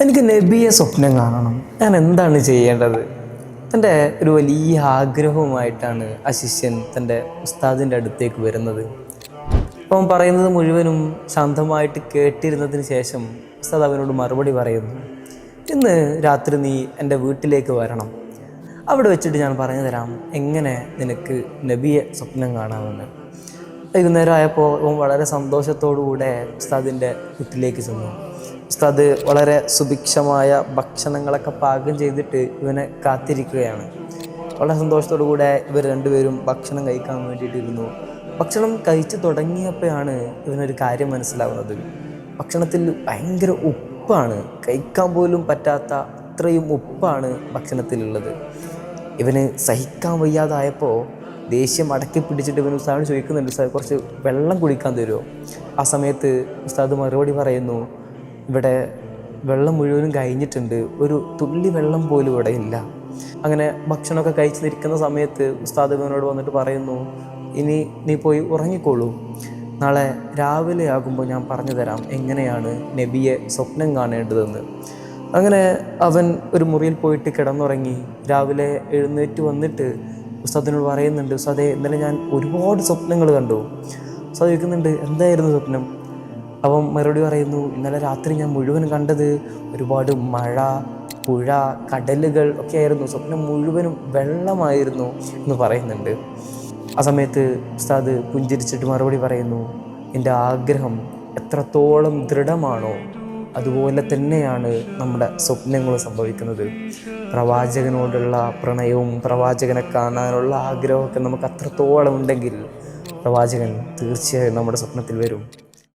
എനിക്ക് നബിയെ സ്വപ്നം കാണണം. ഞാൻ എന്താണ് ചെയ്യേണ്ടത്? തന്റെ ഒരു വലിയ ആഗ്രഹവുമായിട്ടാണ് ആ ശിഷ്യൻ തന്റെ ഉസ്താദിന്റെ അടുത്തേക്ക് വരുന്നത്. അപ്പം പറയുന്നത് മുഴുവനും ശാന്തമായിട്ട് കേട്ടിരുന്നതിന് ശേഷം ഉസ്താദ് അവനോട് മറുപടി പറയുന്നു ഇന്ന് രാത്രി നീ എന്റെ വീട്ടിലേക്ക് വരണം. അവിടെ വെച്ചിട്ട് ഞാൻ പറഞ്ഞു തരാം എങ്ങനെ നിനക്ക് നബിയെ സ്വപ്നം കാണാമെന്ന്. വൈകുന്നേരം ആയപ്പോൾ അവൻ വളരെ സന്തോഷത്തോടുകൂടെ ഉസ്താദിന്റെ വീട്ടിലേക്ക് ചെന്നു. ഉസ്താദ് വളരെ സുഭിക്ഷമായ ഭക്ഷണങ്ങളൊക്കെ പാകം ചെയ്തിട്ട് ഇവനെ കാത്തിരിക്കുകയാണ്. വളരെ സന്തോഷത്തോടു കൂടെ ഇവർ രണ്ടുപേരും ഭക്ഷണം കഴിക്കാൻ വേണ്ടിയിട്ടിരുന്നു. ഭക്ഷണം കഴിച്ചു തുടങ്ങിയപ്പോഴാണ് ഇവനൊരു കാര്യം മനസ്സിലാവുന്നത്. ഭക്ഷണത്തിൽ ഭയങ്കര ഉപ്പാണ്. കഴിക്കാൻ പോലും പറ്റാത്ത അത്രയും ഉപ്പാണ് ഭക്ഷണത്തിലുള്ളത്. ഇവന് സഹിക്കാൻ വയ്യാതായപ്പോൾ ദേഷ്യം അടക്കി പിടിച്ചിട്ട് ഇവൻ ഉസ്താദിനോട് ചോദിക്കുന്നുണ്ട് ഉസ്താദ് കുറച്ച് വെള്ളം കുടിക്കാൻ തരുമോ? ആ സമയത്ത് ഉസ്താദ് മറുപടി പറയുന്നു ഇവിടെ വെള്ളം മുഴുവനും കഴിഞ്ഞിട്ടുണ്ട്. ഒരു തുള്ളി വെള്ളം പോലും ഇവിടെ ഇല്ല. അങ്ങനെ ഭക്ഷണമൊക്കെ കഴിച്ചു നിൽക്കുന്ന സമയത്ത് ഉസ്താദ് ഇവനോട് വന്നിട്ട് പറയുന്നു ഇനി നീ പോയി ഉറങ്ങിക്കോളൂ. നാളെ രാവിലെ ആകുമ്പോൾ ഞാൻ പറഞ്ഞു തരാം എങ്ങനെയാണ് നബിയെ സ്വപ്നം കാണേണ്ടതെന്ന്. അങ്ങനെ അവൻ ഒരു മുറിയിൽ പോയിട്ട് കിടന്നുറങ്ങി. രാവിലെ എഴുന്നേറ്റ് വന്നിട്ട് ഉസ്താദിനോട് പറയുന്നുണ്ട് ഉസ്താദെ ഇന്നലെ ഞാൻ ഒരുപാട് സ്വപ്നങ്ങൾ കണ്ടു. ഉസ്താദ് ചോദിക്കുന്നുണ്ട് എന്തായിരുന്നു സ്വപ്നം? അവൻ മറുപടി പറയുന്നു ഇന്നലെ രാത്രി ഞാൻ മുഴുവൻ കണ്ടത് ഒരുപാട് മഴ പുഴ കടലുകൾ ഒക്കെ ആയിരുന്നു. സ്വപ്നം മുഴുവനും വെള്ളമായിരുന്നു എന്ന് പറയുന്നുണ്ട്. ആ സമയത്ത് ഉസ്താദ് പുഞ്ചിരിച്ചിട്ട് മറുപടി പറയുന്നു എന്റെ ആഗ്രഹം എത്രത്തോളം ദൃഢമാണോ അതുപോലെ തന്നെയാണ് നമ്മുടെ സ്വപ്നങ്ങൾ സംഭവിക്കുന്നത്. പ്രവാചകനോടുള്ള പ്രണയവും പ്രവാചകനെ കാണാനുള്ള ആഗ്രഹമൊക്കെ നമുക്ക് അത്രത്തോളം ഉണ്ടെങ്കിൽ പ്രവാചകൻ തീർച്ചയായും നമ്മുടെ സ്വപ്നത്തിൽ വരും.